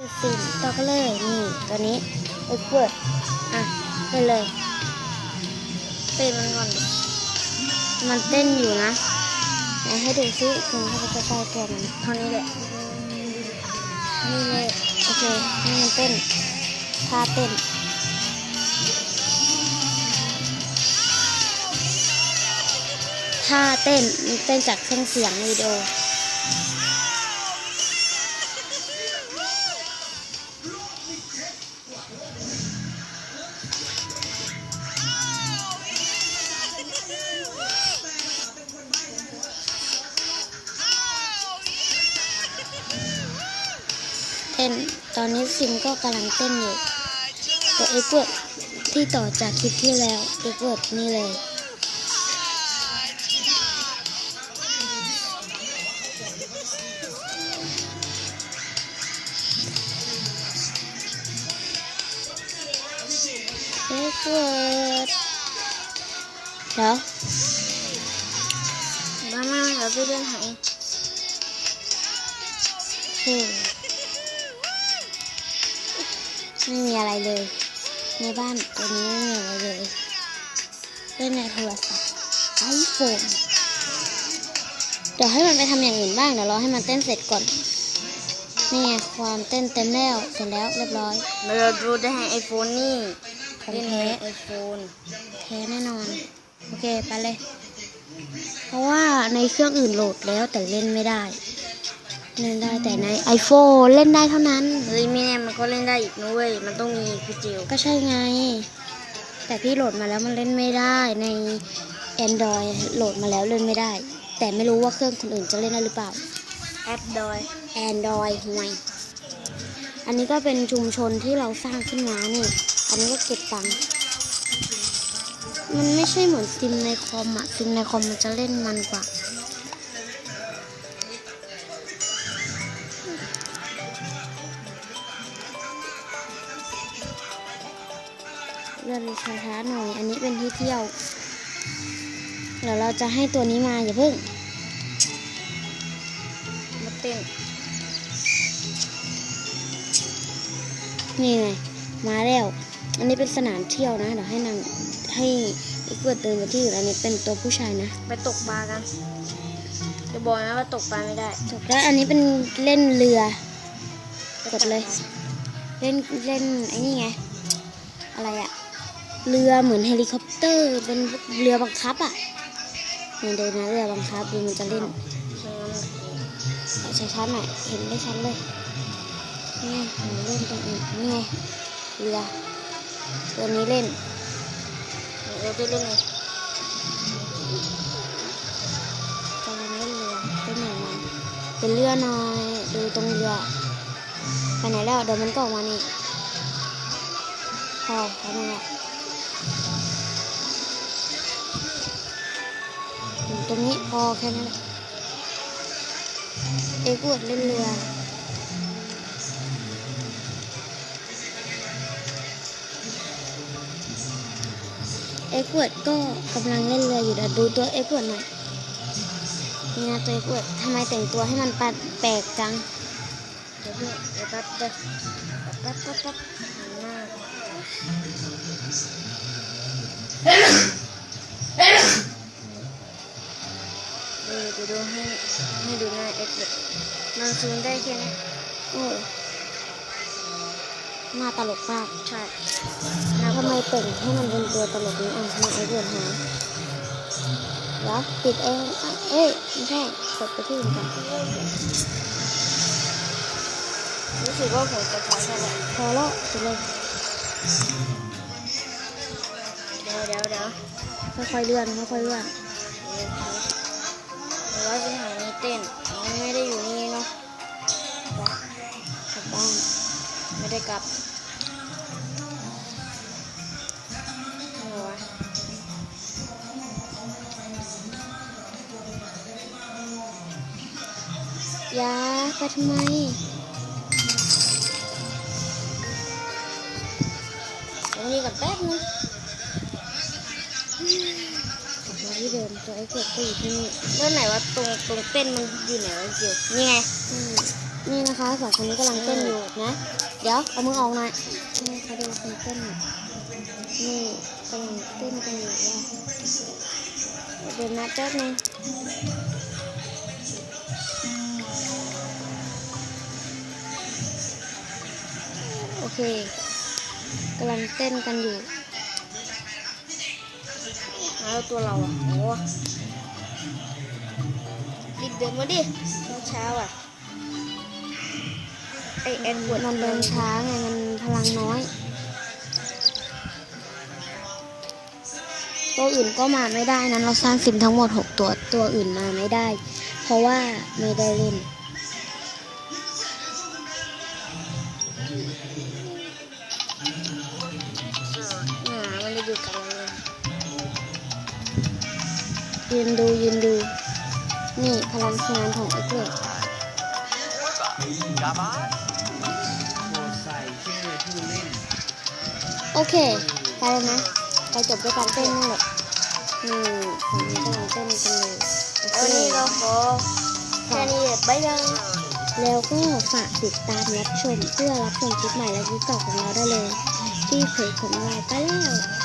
สี่ต่อกันเลยนี่ตัวนี้เอ็กเวิร์ดอะเล่นเลยเต้นมันก่อนมันเต้นอยู่นะไหนให้ดูซิคุณเขาไปใกล้ๆตัวมันเท่านี้แหละนี่เลยโอเคนี่มันเต้นท่าเต้นท่าเต้นมันเต้นจากเครื่องเสียงวิดีโอ ต้น ตอนนี้ซิมก็กำลังเต้นอยู่ตัวเอ็กเวิร์ดที่ต่อจากคลิปที่แล้วเอ็กเวิร์ดนี่เลยเอ็กเวิร์ดเดี๋ยวมามาเราไปเดินหาเองโอเค ไม่มีอะไรเลย ในบ้านตัวนี้ไม่มีอะไรเลยเล่นในโทรศัพท์ไอโฟนเดี๋ยวให้มันไปทำอย่างอื่นบ้างเดี๋ยวรอให้มันเต้นเสร็จก่อนนี่ไงความเต้นเต็มแล้วเสร็จแล้วเรียบร้อยเราดูได้ไอโฟนนี่ของเล่นแท้ไอโฟนแท้แน่นอน โอเคไปเลย เพราะว่าในเครื่องอื่นโหลดแล้วแต่เล่นไม่ได้ เล่นได้แต่ใน iPhone เล่นได้เท่านั้น เฮ้ยไม่แน่มันก็เล่นได้อีกนะเว้ย มันต้องมีพี่จิวก็ใช่ไง แต่พี่โหลดมาแล้วมันเล่นไม่ได้ใน Android โหลดมาแล้วเล่นไม่ได้ แต่ไม่รู้ว่าเครื่องคนอื่นจะเล่นได้หรือเปล่า แอปดอย Android ห่วยอันนี้ก็เป็นชุมชนที่เราสร้างขึ้นมานี่ อันนี้ก็เก็บตังค์ มันไม่ใช่เหมือนซิมในคอมอะซิมในคอมมันจะเล่นมันกว่า เลื่อนช้าๆหน่อย อันนี้เป็นที่เที่ยวเดี๋ยวเราจะให้ตัวนี้มาอย่าเพิ่ง มาเต้นนี่ไงมาแล้ว อันนี้เป็นสนามเที่ยวนะ เดี๋ยวให้นางให้อีกเกิดเดินไปที่อื่นอันนี้เป็นตัวผู้ชายนะ ไปตกปลากันจะบอกนะว่าตกปลาไม่ได้จบแล้วอันนี้เป็นเล่นเรือกดเลย เล่นเล่นไอ้นี่ไง อะไรอะ เรือเหมือนเฮลิคอปเตอร์เป็นเรือบังคับอะเนี่ยเดินนะเรือบังคับดูมันจะเล่นเอาช้าๆหน่อยเห็นได้ชัดเลยนี่ไงหนูเล่นตรงนี้นี่ไงเรือตัวนี้เล่นเราได้เล่นไงกำลังเล่นเรือเป็นอย่างนั้นเป็นเรือหน่อยดูตรงเรือไปไหนแล้วเดี๋ยวมันก็ออกมานี่พอพอมาแล้ว ตรงนี้พอแค่นั้นแหละเอ็กวดเล่นเรือเอ็กวดก็กำลังเล่นเรืออยู่เดี๋ยวดูตัวเอ็กวดหน่อยนี่นะตัวเอ็กวดทำไมแต่งตัวให้มันปแปลกจังเดี๋ยวเพื่อนเดี๋ยวแป๊บเดียวแป๊บแป๊บแป๊บหน้า เออเดี๋ยวดูให้ให้ดูหน้าเอ็กซ์เลยมันซูมได้แค่นี้โอ้หน้าตลกมากใช่ทำไมแต่งให้มันเป็นตัวตลกนี้อะมาไอ้เรื่องหาเดี๋ยวปิดเองอะเอ้ยไม่ใช่กดไปที่อื่นก่อนรู้สึกว่าผมจะพอใช่แหละพอแล้วปิดเลยเดี๋ยวเดี๋ยวเดี๋ยวค่อยๆเลื่อนค่อยๆเลื่อน เดี๋ยวเราจะหานี่เต้นมันไม่ได้อยู่นี่เนาะกลับบ้านไม่ได้กลับอาวะอยาไปทำไมตรงนี้กับแป๊บนึง กลับมา ที่เดิมตัวไอ้เกิดก็อยู่ที่นี่เรื่อไหนว่าตรงตรงเต้นมันอยู่ไหนวะเกี่ยวนี่ไงนี่นะคะสองคนนี้กำลังเต้นอยู่นะ เดี๋ยวเอามือออกหน่อยนี่เขาดูคนเต้นนี่กำลังเต้นกันอยู่ว่าเดี๋ยวนะแป๊บนึงโอเคกำลังเต้นกันอยู่ แล้วตัวเราอะโอ้รีบเดินมาดิตอนเช้าอะไอแอนปวดมันเดินช้าไงมันพลังน้อยตัวอื่นก็มาไม่ได้นั้นเราสร้างซิมทั้งหมด 6 ตัวตัวอื่นมาไม่ได้ เพราะว่าไม่ได้เล่น ยืนดูยืนดู นี่พลังงานของเอ็กเลโอเคไปแล้วนะไปจบด้วยการเต้นนั่นแหละนี่ฝั่งนี้กำลังเต้นกันเลยโอเควันนี้เราขอแค่นี้บ๊ายบายแล้วก็ฝากติดตามรับชมเพื่อรับชมคลิปใหม่และคลิปต่อของเราได้เลย ที่เพจของเราไปแล้ว